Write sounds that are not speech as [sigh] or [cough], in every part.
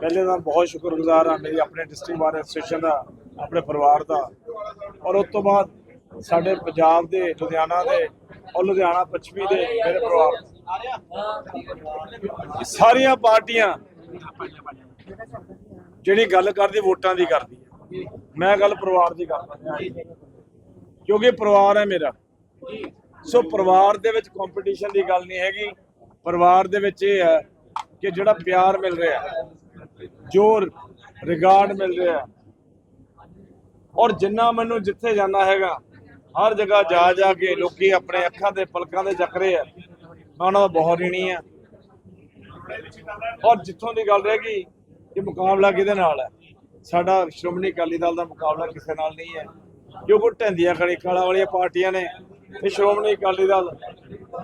ਪਹਿਲੇ ਤਾਂ ਬਹੁਤ ਸ਼ੁਕਰਗੁਜ਼ਾਰ ਹਾਂ ਮੇਰੀ ਆਪਣੇ ਡਿਸਟ੍ਰਿਕਟ ਬਾਰ ਐਸੋਸੀਏਸ਼ਨ ਦਾ, ਆਪਣੇ ਪਰਿਵਾਰ ਦਾ। ਔਰ ਉਸ ਤੋਂ ਬਾਅਦ ਸਾਡੇ ਪੰਜਾਬ ਦੇ, ਲੁਧਿਆਣਾ ਦੇ ਔਰ ਲੁਧਿਆਣਾ ਪੱਛਮੀ ਦੇ ਮੇਰੇ ਪਰਿਵਾਰ। ਸਾਰੀਆਂ ਪਾਰਟੀਆਂ ਜਿਹੜੀ ਗੱਲ ਕਰਦੀ ਵੋਟਾਂ ਦੀ ਕਰਦੀ ਹੈ। ਮੈਂ ਗੱਲ ਪਰਿਵਾਰ ਦੀ ਕਰਦਾ ਕਿਉਂਕਿ ਪਰਿਵਾਰ ਹੈ ਮੇਰਾ। ਸੋ ਪਰਿਵਾਰ ਦੇ ਵਿੱਚ ਕੰਪੀਟੀਸ਼ਨ ਦੀ ਗੱਲ ਨਹੀਂ ਹੈਗੀ। ਪਰਿਵਾਰ ਦੇ ਵਿੱਚ ਇਹ ਹੈ ਕਿ ਜਿਹੜਾ ਪਿਆਰ ਮਿਲ ਰਿਹਾ ਜੋ ਰਿਗਾਰਡ ਮਿਲ ਰਿਹਾ ਔਰ ਜਿੰਨਾ ਮੈਨੂੰ ਜਿੱਥੇ ਜਾਣਾ ਹੈਗਾ, ਹਰ ਜਗ੍ਹਾ ਜਾ ਜਾ ਕੇ ਲੋਕੀ ਆਪਣੇ ਅੱਖਾਂ ਦੇ ਪਲਕਾਂ ਦੇ ਚੱਕਰੇ ਆ। ਮੈਂ ਉਹਨਾਂ ਦਾ ਬਹੁਤ ঋਣੀ ਆ। ਔਰ ਜਿੱਥੋਂ ਦੀ ਗੱਲ ਰਹੇਗੀ ਕਿ ਮੁਕਾਬਲਾ ਕਿਹਦੇ ਨਾਲ ਹੈ? ਸਾਡਾ ਸ਼੍ਰੋਮਣੀ ਅਕਾਲੀ ਦਲ ਦਾ ਮੁਕਾਬਲਾ ਕਿਸੇ ਨਾਲ ਨਹੀਂ ਹੈ। ਕਿਉਂਕਿ ਢੰਦੀਆਂ ਖੜੀ ਕਾਲਾ ਵਾਲੀਆਂ ਪਾਰਟੀਆਂ ਨੇ। ਤੇ ਸ਼੍ਰੋਮਣੀ ਅਕਾਲੀ ਦਲ,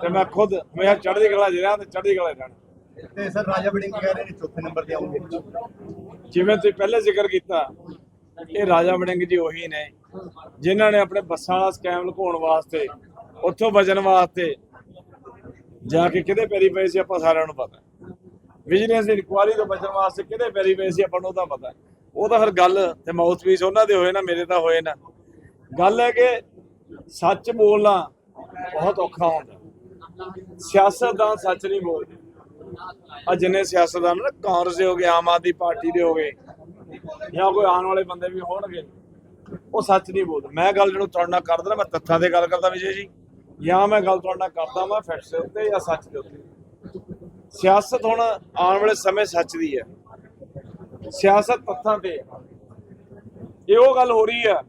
ਤੇ ਮੈਂ ਖੁਦ, ਮੈਂ ਚੜ੍ਹਦੀ ਕਲਾ ਜਿਹੜਾ ਤੇ ਚੜ੍ਹਦੀ ਕਲਾ ਰਹਿਣਾ। ਤੇ ਸਰ ਰਾਜਾ ਵੜਿੰਗ ਕਹਿ ਰਹੇ ਨੇ ਚੌਥੇ ਨੰਬਰ ਤੇ ਆਉਂਗੇ। ਜਿਵੇਂ ਤੁਸੀਂ ਪਹਿਲੇ ਜ਼ਿਕਰ ਕੀਤਾ, ਇਹ ਰਾਜਾ ਵੜਿੰਗ ਜੀ ਉਹੀ ਨੇ, ਜਿਨ੍ਹਾਂ ਨੇ ਆਪਣੇ ਬੱਸਾਂ ਵਾਲਾ ਸਕੈਮ ਲੁਕਾਉਣ ਵਾਸਤੇ, ਉੱਥੋਂ ਬਚਣ ਵਾਸਤੇ, ਜਾ ਕੇ ਕਿਹਦੇ ਪੈਰੀ ਪਏ ਸੀ ਆਪਾਂ ਸਾਰਿਆਂ ਨੂੰ ਪਤਾ। ਵਿਜੀਲੈਂਸ ਇਨਕੁਆਰੀ ਤੋਂ ਬਚਣ ਵਾਸਤੇ ਕਿਹਦੇ ਪੈਰੀ ਪਏ ਸੀ ਆਪਾਂ ਨੂੰ ਉਹਦਾ ਪਤਾ। ਉਹ ਤਾਂ ਫਿਰ ਗੱਲ ਤੇ ਮਾਊਥ ਪੀਸ ਉਹਨਾਂ ਦੇ ਹੋਏ ਨਾ, ਮੇਰੇ ਤਾਂ ਹੋਏ ਨਾ। ਗੱਲ ਹੈ ਕਿ ਸੱਚ ਬੋਲਣਾ ਬਹੁਤ ਔਖਾ ਹੁੰਦਾ। ਸਿਆਸਤ ਦਾ ਸੱਚ ਨਹੀਂ ਬੋਲਦੇ। ਆ ਜਿੰਨੇ ਸਿਆਸਤਦਾਨ ਨਾ ਕਾਂਗਰਸ ਦੇ ਹੋ ਗਏ, ਆਮ ਆਦਮੀ ਪਾਰਟੀ ਦੇ ਹੋ ਗਏ, ਜਾਂ ਕੋਈ ਆਉਣ ਵਾਲੇ ਬੰਦੇ ਵੀ ਹੋਣਗੇ, ਉਹ ਸੱਚ ਨਹੀਂ ਬੋਲਦੇ। ਮੈਂ ਗੱਲ ਜਦੋਂ ਤੁਹਾਡੇ ਨਾਲ ਕਰਦਾ ਮੈਂ ਤੱਥਾਂ ਤੇ ਗੱਲ ਕਰਦਾ ਵਿਜੇ ਜੀ। ਜਾਂ ਮੈਂ ਗੱਲ ਤੁਹਾਡੇ ਨਾਲ ਕਰਦਾ ਮੈਂ ਫੈਕਟਸ ਦੇ ਉੱਤੇ ਜਾਂ ਸੱਚ ਦੇ ਉੱਤੇ। ਸਿਆਸਤ ਹੁਣ ਆਉਣ ਵਾਲੇ ਸਮੇਂ ਸੱਚ ਦੀ ਹੈ। ਸਿਆਸਤ ਤੱਥਾਂ ਤੇ ਇਹ ਉਹ ਗੱਲ ਹੋ ਰਹੀ ਹੈ,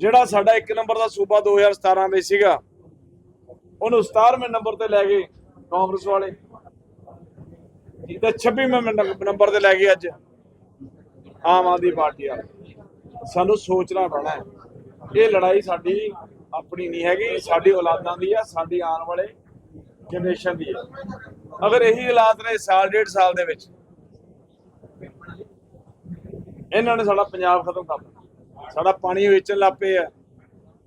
ਜਿਹੜਾ ਸਾਡਾ ਇੱਕ ਨੰਬਰ ਦਾ ਸੂਬਾ 2017 ਵਿੱਚ ਸੀਗਾ, ਉਹਨੂੰ 17ਵੇਂ ਨੰਬਰ ਤੇ ਲੈ ਗਏ ਕਾਂਗਰਸ ਵਾਲੇ। ਤੇ 26ਵੇਂ ਨੰਬਰ ਤੇ ਲੈ ਗਏ ਅੱਜ। ਆਮ ਆਦਮੀ ਪਾਰਟੀ ਵਾਲੇ। ਸਾਨੂੰ ਸੋਚਣਾ ਪੈਣਾ ਹੈ। ਇਹ ਲੜਾਈ ਸਾਡੀ ਆਪਣੀ ਨਹੀਂ ਹੈਗੀ, ਸਾਡੀ ਔਲਾਦਾਂ ਦੀ ਹੈ ਸਾਡੀ ਆਉਣ ਵਾਲੇ ਜਨਰੇਸ਼ਨ ਦੀ ਹੈ ਅਗਰ ਇਹੀ ਹਾਲਾਤ ਨੇ ਸਾਲ, ਡੇਢ ਸਾਲ ਦੇ ਵਿੱਚ, ਇਹਨਾਂ ਨੇ ਸਾਡਾ ਪੰਜਾਬ ਖਤਮ ਕਰ ਦਿੱਤਾ। ਸਾਡਾ ਪਾਣੀ ਵੇਚਣ ਲੱਗ ਪਏ ਆ।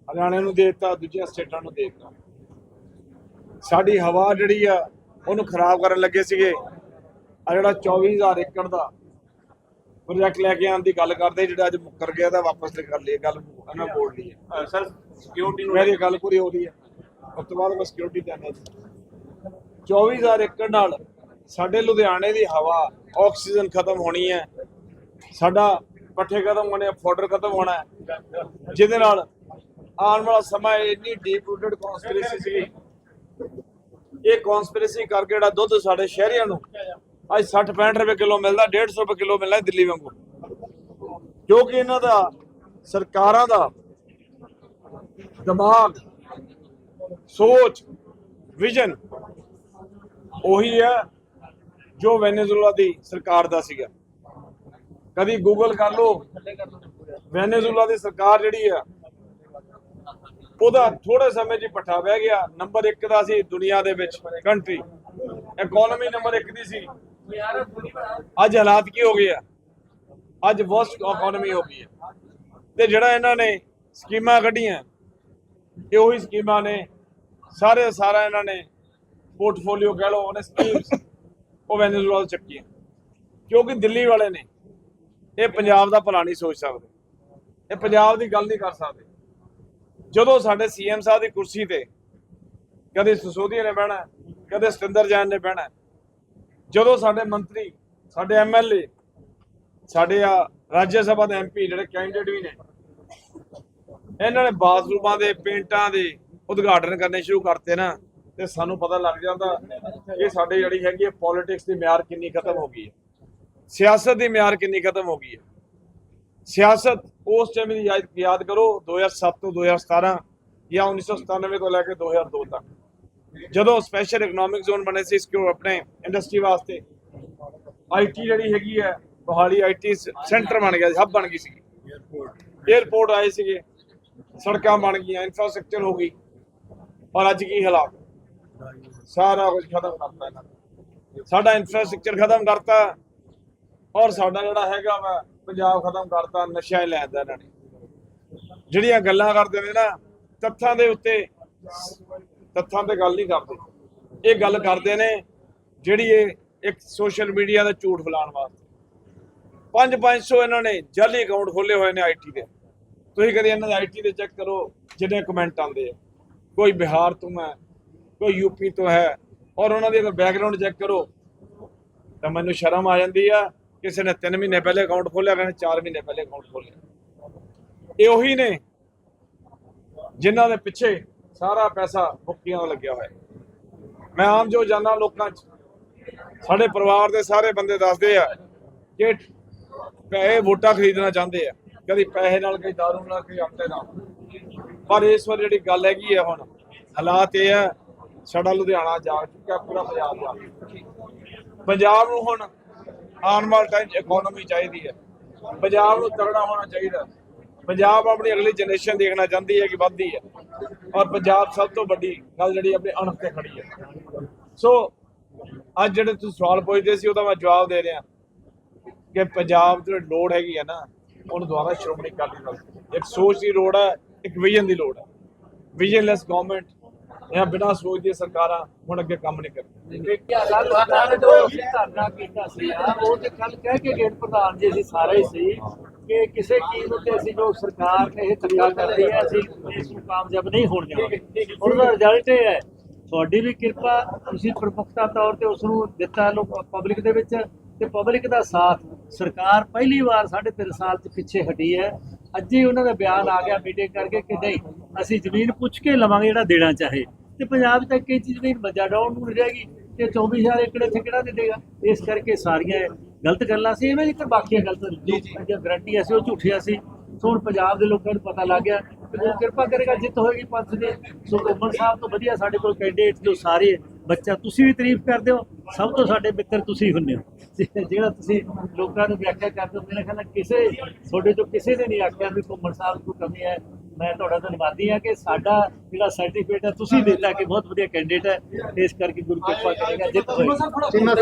ਹਰਿਆਣੇ ਨੂੰ ਦੇ ਦਿੱਤਾ, ਦੂਜੀਆਂ ਸਟੇਟਾਂ ਨੂੰ ਦੇਤਾ। ਸਾਡੀ ਹਵਾ ਜਿਹੜੀ ਆ, ਉਹਨੂੰ ਖਰਾਬ ਕਰਨ ਲੱਗੇ ਸੀਗੇ। ਆ ਜਿਹੜਾ 24000 ਏਕੜ ਦਾ ਪ੍ਰੋਜੈਕਟ ਲੈ ਕੇ ਆਉਣ ਦੀ ਗੱਲ ਕਰਦੇ ਜਿਹੜਾ ਅੱਜ ਮੁੱਕਰ ਗਿਆ ਤਾਂ ਵਾਪਸ ਕਰ ਲਈ ਗੱਲ ਇਹਨਾਂ ਬੋਲ ਲਈ ਹੈ। ਸਰ ਸਿਕਿਉਰਿਟੀ ਨੂੰ ਮੇਰੀ ਗੱਲ ਪੂਰੀ ਹੋ ਰਹੀ ਹੈ। ਉਸ ਤੋਂ ਬਾਅਦ ਮੈਂ ਸਿਕਿਉਰਿਟੀ ਦੇਣਾ ਜੀ। 24000 ਏਕੜ ਨਾਲ ਸਾਡੇ ਲੁਧਿਆਣੇ ਦੀ ਹਵਾ ਆਕਸੀਜਨ ਖਤਮ ਹੋਣੀ ਹੈ। ਸਾਡਾ ਪੱਠੇ ਖਤਮ ਹੋਣੇ ਫੋਡਰ ਖਤਮ ਹੋਣਾ ਹੈ। ਜਿਹਦੇ ਨਾਲ ਆਉਣ ਵਾਲਾ ਸਮਾਂ ਇੰਨੀ ਡੀਪ ਰੂਟਡ ਕਨਸਪੀਰੇਸੀ ਸੀ ਇਹ ਕਨਸਪੀਰੇਸੀ ਕਰਕੇ ਜਿਹੜਾ ਦੁੱਧ ਸਾਡੇ ਸ਼ਹਿਰੀਆਂ ਨੂੰ ਅੱਜ 60 65 ਰੁਪਏ ਕਿਲੋ ਮਿਲਦਾ 150 ਰੁਪਏ ਕਿਲੋ ਮਿਲਣਾ ਦਿੱਲੀ ਵਾਂਗੂ। ਕਿਉਂਕਿ ਇਹਨਾਂ ਦਾ, ਸਰਕਾਰਾਂ ਦਾ ਦਿਮਾਗ, ਸੋਚ, ਵਿਜ਼ਨ ਉਹੀ ਹੈ ਜੋ ਵੈਨੇਜ਼ੁਏਲਾ ਦੀ ਸਰਕਾਰ ਦਾ ਸੀਗਾ। ਕਦੀ ਗੂਗਲ ਕਰ ਲਓ, ਵੈਨੇਜ਼ੁਏਲਾ ਦੀ ਸਰਕਾਰ ਜਿਹੜੀ ਆ, ਉਹਦਾ ਥੋੜੇ ਸਮੇਂ 'ਚ ਹੀ ਪੱਠਾ ਬਹਿ ਗਿਆ। ਨੰਬਰ 1 ਦਾ ਸੀ ਦੁਨੀਆ ਦੇ ਵਿੱਚ ਕੰਟਰੀ ਇਕਨੋਮੀ ਨੰਬਰ 1 ਦੀ ਸੀ। ਅੱਜ ਹਾਲਾਤ ਕੀ ਹੋ ਗਏ ਆ? ਅੱਜ ਵਰਸਟ ਇਕਨੋਮੀ ਹੋ ਗਈ ਹੈ ਤੇ ਜਿਹੜਾ ਇਹਨਾਂ ਨੇ ਸਕੀਮਾਂ ਕੱਢੀਆਂ, ਇਹ ਉਹੀ ਸਕੀਮਾਂ ਨੇ। ਸਾਰੇ ਸਾਰਾ ਇਹਨਾਂ ਨੇ ਪੋਰਟਫੋਲੀਓ ਕਹਿ ਲਓ, ਉਹਨੇ ਸਕੀਮਸ ਉਹ ਵੈਨੇਜ਼ੁਏਲਾ ਤੋਂ ਚੱਕੀਆਂ। ਕਿਉਂਕਿ ਦਿੱਲੀ ਵਾਲੇ ਨੇ, ਇਹ ਪੰਜਾਬ ਦਾ ਭਲਾ ਨਹੀਂ ਸੋਚ ਸਕਦੇ। ਇਹ ਪੰਜਾਬ ਦੀ ਗੱਲ ਨਹੀਂ ਕਰ ਸਕਦੇ। ਜਦੋਂ ਸਾਡੇ ਸੀਐਮ ਸਾਹਿਬ ਦੀ ਕੁਰਸੀ ਤੇ ਕਦੇ ਸਸੋਦੀਆ ਨੇ ਬਹਿਣਾ, ਕਦੇ ਸਤਿੰਦਰ ਜੈਨ ਨੇ ਬਹਿਣਾ ਜਦੋਂ ਸਾਡੇ ਮੰਤਰੀ, ਸਾਡੇ ਐਮਐਲਏ ਸਾਡੇ ਆ ਰਾਜ ਸਭਾ ਦੇ ਐਮਪੀ ਜਿਹੜੇ ਕੈਂਡੀਡੇਟ ਵੀ ਨੇ, ਇਹਨਾਂ ਨੇ ਬਾਥਰੂਮਾਂ ਦੇ, ਪੇਂਟਾਂ ਦੇ ਉਦਘਾਟਨ ਕਰਨੇ ਸ਼ੁਰੂ ਕਰਤੇ ਨਾ, ਤੇ ਸਾਨੂੰ ਪਤਾ ਲੱਗ ਜਾਂਦਾ ਇਹ ਸਾਡੇ ਜਿਹੜੀ ਹੈਗੀ ਹੈ ਪੋਲਿਟਿਕਸ ਦੀ ਮਿਆਰ ਕਿੰਨੀ ਖਤਮ ਹੋ ਗਈ ਹੈ। ਸਿਆਸਤ ਦੀ ਮਿਆਰ ਕਿੰਨੀ ਖਤਮ ਹੋ ਗਈ ਹੈ। ਸਿਆਸਤ ਉਸ ਟਾਈਮ ਦੀ ਯਾਦ ਯਾਦ ਕਰੋ 2007 ਤੋਂ 2017 ਜਾਂ 1997 ਤੋਂ ਲੈ ਕੇ 2002 ਤੱਕ। ਜਦੋਂ ਸਪੈਸ਼ਲ ਇਕਨੋਮਿਕ ਜ਼ੋਨ ਬਣੇ ਸੀ ਸਿਕਿਉਰ ਆਪਣੇ ਇੰਡਸਟਰੀ ਵਾਸਤੇ? ਆਈਟੀ ਜਿਹੜੀ ਹੈਗੀ ਹੈ ਮੋਹਾਲੀ ਆਈਟੀ ਸੈਂਟਰ ਬਣ ਗਿਆ ਹੱਬ ਬਣ ਗਈ ਸੀ 에어ਪੋਰਟ ਆਏ ਸੀਗੇ, ਸੜਕਾਂ ਬਣ ਗਈਆਂ ਇਨਫਰਾਸਟ੍ਰਕਚਰ ਹੋ ਗਈ। ਔਰ ਅੱਜ ਕੀ ਹਾਲਾਤ? ਸਾਰਾ ਕੁਝ ਖਤਮ ਕਰਤਾ ਇਹਨਾਂ ਸਾਡਾ ਇਨਫਰਾਸਟ੍ਰਕਚਰ ਖਤਮ ਕਰਤਾ, ਔਰ ਸਾਡਾ ਜਿਹੜਾ ਹੈਗਾ ਵਾ, ਪੰਜਾਬ ਖਤਮ ਕਰਤਾ ਨਸ਼ਾ ਹੀ ਲੈਂਦਾ ਇਹਨਾਂ ਨੇ। ਜਿਹੜੀਆਂ ਗੱਲਾਂ ਕਰਦੇ ਨੇ ਨਾ, ਤੱਥਾਂ ਦੇ ਉੱਤੇ ਤੱਥਾਂ ਤੇ ਗੱਲ ਨਹੀਂ ਕਰਦੇ। ਇਹ ਗੱਲ ਕਰਦੇ ਨੇ ਜਿਹੜੀ ਇਹ ਇੱਕ ਸੋਸ਼ਲ ਮੀਡੀਆ ਦਾ ਝੂਠ ਫੈਲਾਉਣ ਵਾਸਤੇ। 5-500 ਇਹਨਾਂ ਨੇ ਜਾਲੀ ਅਕਾਊਂਟ ਖੋਲੇ ਹੋਏ ਨੇ ਆਈਟੀ ਦੇ। ਤੁਸੀਂ ਕਦੇ ਇਹਨਾਂ ਦੇ ਆਈਟੀ ਦੇ ਚੈੱਕ ਕਰੋ ਜਿਹਨੇ ਕਮੈਂਟ ਆਉਂਦੇ ਆ। ਕੋਈ ਬਿਹਾਰ ਤੋਂ ਹੈ, ਕੋਈ ਯੂਪੀ ਤੋਂ ਹੈ, ਔਰ ਉਹਨਾਂ ਦੀ ਅਗਰ ਬੈਕਗ੍ਰਾਉਂਡ ਚੈੱਕ ਕਰੋ, ਤਾਂ ਮੈਨੂੰ ਸ਼ਰਮ ਆ ਜਾਂਦੀ ਆ, ਕਿਸੇ ਨੇ 3 ਮਹੀਨੇ ਪਹਿਲੇ ਅਕਾਊਂਟ ਖੋਲਿਆ ਕਿਸੇ ਨੇ 4 ਮਹੀਨੇ ਪਹਿਲੇ ਅਕਾਊਂਟ ਖੋਲਿਆ ਇਹ ਉਹੀ ਨੇ ਜਿਨ੍ਹਾਂ ਦੇ ਪਿੱਛੇ ਸਾਰਾ ਪੈਸਾ ਬੁੱਕੀਆਂ ਦਾ ਲੱਗਿਆ ਹੋਇਆ। ਮੈਂ ਆਮ ਜੋ ਜਾਣਾ ਲੋਕਾਂ 'ਚ, ਸਾਡੇ ਪਰਿਵਾਰ ਦੇ ਸਾਰੇ ਬੰਦੇ ਦੱਸਦੇ ਆ ਕਿ ਪੈਸੇ ਵੋਟਾਂ ਖਰੀਦਣਾ ਚਾਹੁੰਦੇ ਆ। ਕਦੀ ਪੈਸੇ ਨਾਲ, ਕਦੀ ਦਾਰੂ ਨਾਲ, ਕਦੀ ਆਟੇ ਨਾਲ। ਪਰ ਇਸ ਵਾਰ ਜਿਹੜੀ ਗੱਲ ਹੈਗੀ ਆ ਹੁਣ, ਹਾਲਾਤ ਇਹ ਆ, ਸਾਡਾ ਲੁਧਿਆਣਾ ਜਾ ਚੁੱਕਾ ਪੂਰਾ ਪੰਜਾਬ ਜਾ ਚੁੱਕਾ ਪੰਜਾਬ ਨੂੰ ਹੁਣ ਆਉਣ ਵਾਲੇ ਟਾਈਮ ਇਕਨੋਮੀ ਚਾਹੀਦੀ ਹੈ ਪੰਜਾਬ ਨੂੰ ਤਗੜਾ ਹੋਣਾ ਚਾਹੀਦਾ। ਪੰਜਾਬ ਆਪਣੀ ਅਗਲੀ ਜਨਰੇਸ਼ਨ ਦੇਖਣਾ ਚਾਹੁੰਦੀ ਹੈ ਕਿ ਵੱਧਦੀ ਹੈ। ਔਰ ਪੰਜਾਬ ਸਭ ਤੋਂ ਵੱਡੀ ਗੱਲ ਜਿਹੜੀ ਆਪਣੇ ਅਣਖ ਤੇ ਖੜੀ ਹੈ। ਸੋ ਅੱਜ ਜਿਹੜੇ ਤੁਸੀਂ ਸਵਾਲ ਪੁੱਛਦੇ ਸੀ, ਉਹਦਾ ਮੈਂ ਜਵਾਬ ਦੇ ਰਿਹਾ। ਕਿ ਪੰਜਾਬ ਦੀ ਲੋੜ ਹੈਗੀ ਹੈ ਨਾ, ਉਹਨੂੰ ਦੁਆਰਾ ਸ਼੍ਰੋਮਣੀ ਅਕਾਲੀ ਦਲ ਇੱਕ ਸੋਚ ਦੀ ਲੋੜ ਹੈ, ਇੱਕ ਵਿਜ਼ਨ ਦੀ ਲੋੜ ਹੈ। ਵਿਜ਼ਨਲੈਸ ਗਵਰਨਮੈਂਟ ਜਾਂ ਬਿਨਾਂ ਸੋਚ ਦੀ ਸਰਕਾਰਾਂ ਹੁਣ ਅੱਗੇ ਕੰਮ ਨਹੀਂ ਕਰਦੀਆਂ ਧਰਨਾ ਕੀਤਾ ਸੀ। ਉਹ ਤੇ ਕੱਲ ਕਹਿ ਕੇ ਗੇਟ ਪ੍ਰਧਾਨ ਜੀ ਅਸੀਂ ਸਾਰੇ ਹੀ ਸੀ। ਕਿ ਕਿਸੇ ਚੀਜ਼ ਉੱਤੇ ਅਸੀਂ ਜੋ ਸਰਕਾਰ ਨੇ ਇਹ ਧੱਕਾ ਕਰਦੀ ਹੈ ਅਸੀਂ ਇਸ ਨੂੰ ਕਾਮਯਾਬ ਨਹੀਂ ਹੋਣ ਦੇਵਾਂਗੇ ਉਹਦਾ ਰਿਜ਼ਲਟ ਇਹ ਹੈ ਤੁਹਾਡੀ ਵੀ ਕਿਰਪਾ ਤੁਸੀਂ ਪ੍ਰਮੁਖਤਾ ਤੌਰ ਤੇ ਉਸ ਨੂੰ ਦਿੱਤਾ ਲੋਕ ਪਬਲਿਕ ਦੇ ਵਿੱਚ ਤੇ ਪਬਲਿਕ ਦਾ ਸਾਥ ਸਰਕਾਰ ਪਹਿਲੀ ਵਾਰ ਸਾਢੇ ਤਿੰਨ ਸਾਲ ਚ ਪਿੱਛੇ ਹਟੀ ਹੈ। ਅੱਜ ਹੀ ਉਹਨਾਂ ਦਾ ਬਿਆਨ ਆ ਗਿਆ ਮੀਟਿੰਗ ਕਰਕੇ ਕਿ ਨਹੀਂ ਅਸੀਂ ਜ਼ਮੀਨ ਪੁੱਛ ਕੇ ਲਵਾਂਗੇ ਜਿਹੜਾ ਦੇਣਾ ਚਾਹੇ। ਤੇ ਪੰਜਾਬ ਚ ਇੱਕ ਇੰਚ ਜ਼ਮੀਨ ਮੱਜਾ ਡਾਉਣ ਨੂੰ ਨਹੀਂ ਰਹੇਗੀ ਤੇ 24000 ਏਕੜ ਇੱਥੇ ਕਿਹੜਾ ਦੇ ਦੇਗਾ? ਇਸ ਕਰਕੇ ਸਾਰੀਆਂ ਗਲਤ ਗੱਲਾਂ ਸੀ ਐਵੇਂ ਜਿੱਕਰ ਬਾਕੀਆਂ ਗਲਤ ਜੋ ਗਰੰਟੀ ਸੀ ਉਹ ਝੂਠੀਆਂ ਸੀ। ਸੋ ਹੁਣ ਪੰਜਾਬ ਦੇ ਲੋਕਾਂ ਨੂੰ ਪਤਾ ਲੱਗ ਗਿਆ ਕਿ ਉਹ ਕਿਰਪਾ ਕਰੇਗਾ ਜਿੱਤ ਹੋਏਗੀ ਪੰਥ ਦੀ। ਸੋ ਉਮਰ ਸਾਹਿਬ ਤੋਂ ਵਧੀਆ ਸਾਡੇ ਕੋਲ ਕੈਂਡੀਡੇਟ ਜੋ ਸਾਰੇ ਬੱਚਾ ਤੁਸੀਂ ਵੀ ਤਾਰੀਫ ਕਰਦੇ ਹੋ। ਸਭ ਤੋਂ ਸਾਡੇ ਮਿੱਤਰ ਤੁਸੀਂ ਹੁੰਦੇ ਹੋ। ਤੇ [laughs] ਜਿਹੜਾ ਤੁਸੀਂ ਲੋਕਾਂ ਨੂੰ ਵਿਆਖਿਆ ਕਰਦੇ ਹੋ ਮੇਰੇ ਖਿਆਲ ਨਾਲ ਕਿਸੇ ਤੁਹਾਡੇ ਚੋਂ ਕਿਸੇ ਨੇ ਨਹੀਂ ਆਖਿਆ ਵੀ ਘੁੰਮਣ ਸਾਹਿਬ ਕੋਈ ਕਮੀ ਹੈ। ਮੈਂ ਤੁਹਾਡਾ ਧੰਨਵਾਦੀ ਹਾਂ ਕਿ ਸਾਡਾ ਜਿਹੜਾ ਸਰਟੀਫਿਕੇਟ ਹੈ ਤੁਸੀਂ ਦਿੱਤਾ ਕਿ ਬਹੁਤ ਵਧੀਆ ਕੈਂਡੀਡੇਟ ਹੈ। ਇਸ ਕਰਕੇ ਗੁਰੂ ਕਿਰਪਾ ਕਰੇਗਾ ਜਿੱਤ ਹੋਏਗੀ।